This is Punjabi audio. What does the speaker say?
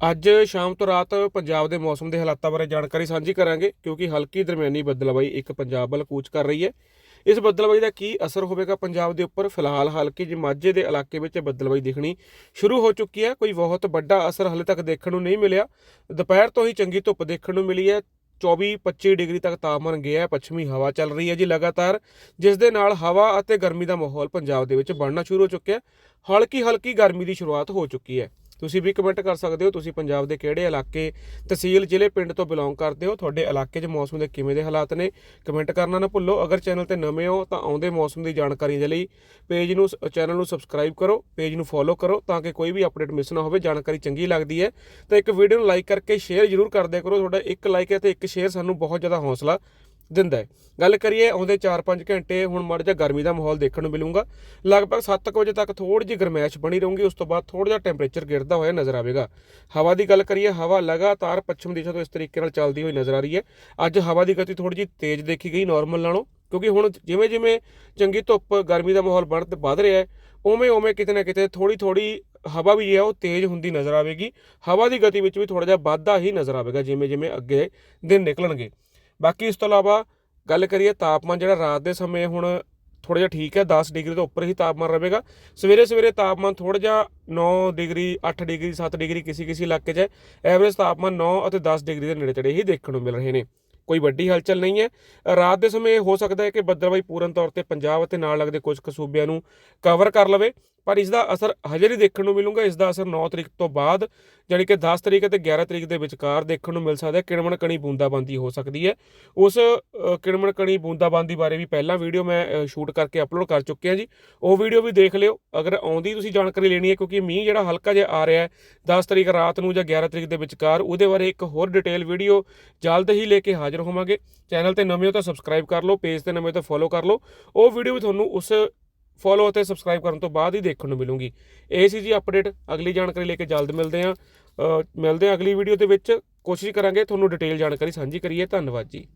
ਅੱਜ ਸ਼ਾਮ ਤੋਂ ਰਾਤ ਪੰਜਾਬ ਦੇ ਮੌਸਮ ਦੇ ਹਾਲਾਤਾਂ ਬਾਰੇ ਜਾਣਕਾਰੀ ਸਾਂਝੀ ਕਰਾਂਗੇ, ਕਿਉਂਕਿ ਹਲਕੀ ਦਰਮਿਆਨੀ ਬੱਦਲਬਾਈ ਇੱਕ ਪੰਜਾਬ ਵੱਲ ਕੂਚ ਕਰ ਰਹੀ ਹੈ। ਇਸ ਬੱਦਲਬਾਈ ਦਾ ਕੀ ਅਸਰ ਹੋਵੇਗਾ ਪੰਜਾਬ ਦੇ ਉੱਪਰ? ਫਿਲਹਾਲ ਹਲਕੀ ਜਿਹੀ ਮਾਝੇ ਦੇ ਇਲਾਕੇ ਵਿੱਚ ਬੱਦਲਬਾਈ ਦਿਖਣੀ ਸ਼ੁਰੂ ਹੋ ਚੁੱਕੀ ਹੈ। ਕੋਈ ਬਹੁਤ ਵੱਡਾ ਅਸਰ ਹਲੇ ਤੱਕ ਦੇਖਣ ਨੂੰ ਨਹੀਂ ਮਿਲਿਆ। ਦੁਪਹਿਰ ਤੋਂ ਹੀ ਚੰਗੀ ਧੁੱਪ ਦੇਖਣ ਨੂੰ ਮਿਲੀ ਹੈ। 24-25 ਡਿਗਰੀ ਤੱਕ ਤਾਪਮਾਨ ਗਿਆ ਹੈ। ਪੱਛਮੀ ਹਵਾ ਚੱਲ ਰਹੀ ਹੈ ਜੀ ਲਗਾਤਾਰ, ਜਿਸ ਦੇ ਨਾਲ ਹਵਾ ਅਤੇ ਗਰਮੀ ਦਾ ਮਾਹੌਲ ਪੰਜਾਬ ਦੇ ਵਿੱਚ ਬਣਨਾ ਸ਼ੁਰੂ ਹੋ ਚੁੱਕਿਆ ਹੈ। ਹਲਕੀ ਹਲਕੀ ਗਰਮੀ ਦੀ ਸ਼ੁਰੂਆਤ ਹੋ ਚੁੱਕੀ ਹੈ। ਤੁਸੀਂ ਵੀ ਕਮੈਂਟ ਕਰ ਸਕਦੇ ਹੋ, ਤੁਸੀਂ ਪੰਜਾਬ ਦੇ ਕਿਹੜੇ ਇਲਾਕੇ, ਤਹਿਸੀਲ, ਜ਼ਿਲ੍ਹੇ, ਪਿੰਡ ਤੋਂ ਬਿਲੋਂਗ ਕਰਦੇ ਹੋ, ਤੁਹਾਡੇ ਇਲਾਕੇ 'ਚ ਮੌਸਮ ਦੇ ਕਿਵੇਂ ਦੇ ਹਾਲਾਤ ਨੇ ਕਮੈਂਟ ਕਰਨਾ ਨਾ ਭੁੱਲੋ, ਅਗਰ ਚੈਨਲ ਤੇ ਨਵੇਂ ਹੋ ਤਾਂ ਆਉਂਦੇ ਮੌਸਮ ਦੀ ਜਾਣਕਾਰੀ ਦੇ ਲਈ ਪੇਜ ਨੂੰ ਚੈਨਲ ਨੂੰ ਸਬਸਕ੍ਰਾਈਬ ਕਰੋ ਪੇਜ ਨੂੰ ਫੋਲੋ ਕਰੋ ਤਾਂ ਕਿ ਕੋਈ ਵੀ ਅਪਡੇਟ ਮਿਸ ਨਾ ਹੋਵੇ, ਜਾਣਕਾਰੀ ਚੰਗੀ ਲੱਗਦੀ ਹੈ। ਤਾਂ ਇੱਕ ਵੀਡੀਓ ਨੂੰ ਲਾਈਕ ਕਰਕੇ ਸ਼ੇਅਰ ਜ਼ਰੂਰ ਕਰਦੇ ਕਰੋ, ਤੁਹਾਡਾ ਇੱਕ ਲਾਈਕ ਹੈ ਤੇ ਇੱਕ ਸ਼ੇਅਰ ਸਾਨੂੰ ਬਹੁਤ ਜ਼ਿਆਦਾ ਹੌਸਲਾ ਦਿੰਦਾ ਹੈ। ਗੱਲ ਕਰੀਏ ਆਉਂਦੇ 4-5 ਘੰਟੇ ਹੁਣ ਮੜ ਜਾ ਗਰਮੀ ਦਾ ਮਾਹੌਲ ਦੇਖਣ ਨੂੰ ਮਿਲੂਗਾ। ਲਗਭਗ 7 ਵਜੇ ਤੱਕ ਥੋੜੀ ਜਿਹੀ ਗਰਮੈਸ਼ ਬਣੀ ਰਹੂਗੀ, ਉਸ ਤੋਂ ਬਾਅਦ ਥੋੜਾ ਜਿਹਾ ਟੈਂਪਰੇਚਰ ਗਿਰਦਾ ਹੋਇਆ ਨਜ਼ਰ ਆਵੇਗਾ। ਹਵਾ ਦੀ ਗੱਲ ਕਰੀਏ, ਹਵਾ ਲਗਾਤਾਰ ਪੱਛਮ ਦਿਸ਼ਾ ਤੋਂ ਇਸ ਤਰੀਕੇ ਨਾਲ ਚੱਲਦੀ ਹੋਈ ਨਜ਼ਰ ਆ ਰਹੀ ਹੈ। ਅੱਜ ਹਵਾ ਦੀ ਗਤੀ ਥੋੜੀ ਜਿਹੀ ਤੇਜ਼ ਦੇਖੀ ਗਈ ਨਾਰਮਲ ਨਾਲੋਂ, ਕਿਉਂਕਿ ਹੁਣ ਜਿਵੇਂ ਜਿਵੇਂ ਚੰਗੀ ਧੁੱਪ, ਗਰਮੀ ਦਾ ਮਾਹੌਲ ਬਣ ਵੱਧ ਰਿਹਾ ਹੈ ਉਵੇਂ ਉਵੇਂ ਕਿਤੇ ਨਾ ਕਿਤੇ ਥੋੜੀ ਥੋੜੀ ਹਵਾ ਵੀ ਹੈ, ਉਹ ਤੇਜ਼ ਹੁੰਦੀ ਨਜ਼ਰ ਆਵੇਗੀ। ਹਵਾ ਦੀ ਗਤੀ ਵਿੱਚ ਵੀ ਥੋੜਾ ਜਿਹਾ ਵਾਧਾ ਹੀ ਨਜ਼ਰ ਆਵੇਗਾ ਜਿਵੇਂ ਜਿਵੇਂ ਅੱਗੇ ਦਿਨ ਨਿਕਲਣਗੇ। ਬਾਕੀ ਇਸ ਤੋਂ ਇਲਾਵਾ ਗੱਲ ਕਰੀਏ ਤਾਪਮਾਨ, ਜਿਹੜਾ ਰਾਤ ਦੇ ਸਮੇਂ ਹੁਣ ਥੋੜਾ ਜਿਹਾ ਠੀਕ ਹੈ 10 ਡਿਗਰੀ ਤੋਂ ਉੱਪਰ ਹੀ ਤਾਪਮਾਨ ਰਹੇਗਾ। ਸਵੇਰੇ ਸਵੇਰੇ ਤਾਪਮਾਨ ਥੋੜਾ ਜਿਹਾ 9 ਡਿਗਰੀ 8 ਡਿਗਰੀ 7 ਡਿਗਰੀ ਕਿਸੇ ਕਿਸੇ ਇਲਾਕੇ 'ਚ ਐਵਰੇਜ ਤਾਪਮਾਨ 9 ਅਤੇ 10 ਡਿਗਰੀ ਦੇ ਨੇੜੇ ਤੇੜੇ ਹੀ ਦੇਖਣ ਨੂੰ ਮਿਲ ਰਹੇ ਨੇ। ਕੋਈ ਵੱਡੀ ਹਲਚਲ ਨਹੀਂ ਹੈ। ਰਾਤ ਦੇ ਸਮੇਂ ਹੋ ਸਕਦਾ ਹੈ ਕਿ ਬੱਦਲਬਾਈ ਪੂਰਨ ਤੌਰ ਤੇ ਪੰਜਾਬ ਅਤੇ ਨਾਲ ਲੱਗਦੇ ਕੁਝ ਕੁ ਸੂਬਿਆਂ ਨੂੰ ਕਵਰ ਕਰ ਲਵੇ। ਪਰ ਇਸ ਦਾ ਅਸਰ ਹਜੇ ਨਹੀਂ ਦੇਖਣ ਨੂੰ ਮਿਲੂਗਾ। ਇਸ ਦਾ ਅਸਰ 9 ਤਰੀਕ ਤੋਂ ਬਾਅਦ ਜਾਣੀ ਕਿ 10 ਤਰੀਕ ਅਤੇ 11 ਤਰੀਕ ਦੇ ਵਿਚਕਾਰ ਦੇਖਣ ਨੂੰ ਮਿਲ ਸਕਦਾ ਹੈ। ਕਿਣਮਣ ਕਣੀ ਬੂੰਦਾਬਾਂਦੀ ਹੋ ਸਕਦੀ ਹੈ। ਉਸ ਅ, ਕਿਣਮਣ ਕਣੀ ਬੂੰਦਾਬਾਂਦੀ ਬਾਰੇ ਵੀ ਪਹਿਲਾਂ ਵੀਡੀਓ ਮੈਂ ਸ਼ੂਟ ਕਰਕੇ ਅਪਲੋਡ ਕਰ ਚੁੱਕਿਆ ਜੀ। ਉਹ ਵੀਡੀਓ ਵੀ ਦੇਖ ਲਿਓ। ਅਗਰ ਆਉਂਦੀ ਤੁਸੀਂ ਜਾਣਕਾਰੀ ਲੈਣੀ ਹੈ ਕਿਉਂਕਿ ਮੀਂਹ ਜਿਹੜਾ ਹਲਕਾ ਜਿਹਾ ਆ ਰਿਹਾ ਹੈ 10 ਤਰੀਕ ਰਾਤ ਨੂੰ ਜਾਂ 11 ਤਰੀਕ ਦੇ ਵਿਚਕਾਰ ਉਹਦੇ ਬਾਰੇ ਇੱਕ ਹੋਰ ਡਿਟੇਲ ਵੀਡੀਓ ਜਲਦ ਹੀ ਲੈ ਕੇ ਹਾਜ਼ਰ ਹੋਵਾਂਗੇ। ਚੈਨਲ ਤੇ ਨਵੇਂ ਹੋ ਤਾਂ ਸਬਸਕ੍ਰਾਈਬ ਕਰ ਲਓ ਪੇਜ ਤੇ ਨਵੇਂ ਹੋ ਤਾਂ ਫੋਲੋ ਕਰ ਲਓ। ਉਹ ਵੀਡੀਓ ਵੀ ਤੁਹਾਨੂੰ ਉਸ ਫੋਲੋ ਅਤੇ ਸਬਸਕ੍ਰਾਈਬ ਕਰਨ ਤੋਂ ਬਾਅਦ ਹੀ ਦੇਖਣ ਨੂੰ ਮਿਲੂਗੀ। ਇਹ ਸੀ ਜੀ ਅਪਡੇਟ। ਅਗਲੀ ਜਾਣਕਾਰੀ ਲੈ ਕੇ ਜਲਦ ਮਿਲਦੇ ਹਾਂ। ਮਿਲਦੇ ਹਾਂ ਅਗਲੀ ਵੀਡੀਓ ਦੇ ਵਿੱਚ। ਕੋਸ਼ਿਸ਼ ਕਰਾਂਗੇ ਤੁਹਾਨੂੰ ਡਿਟੇਲ ਜਾਣਕਾਰੀ ਸਾਂਝੀ ਕਰੀਏ। ਧੰਨਵਾਦ ਜੀ।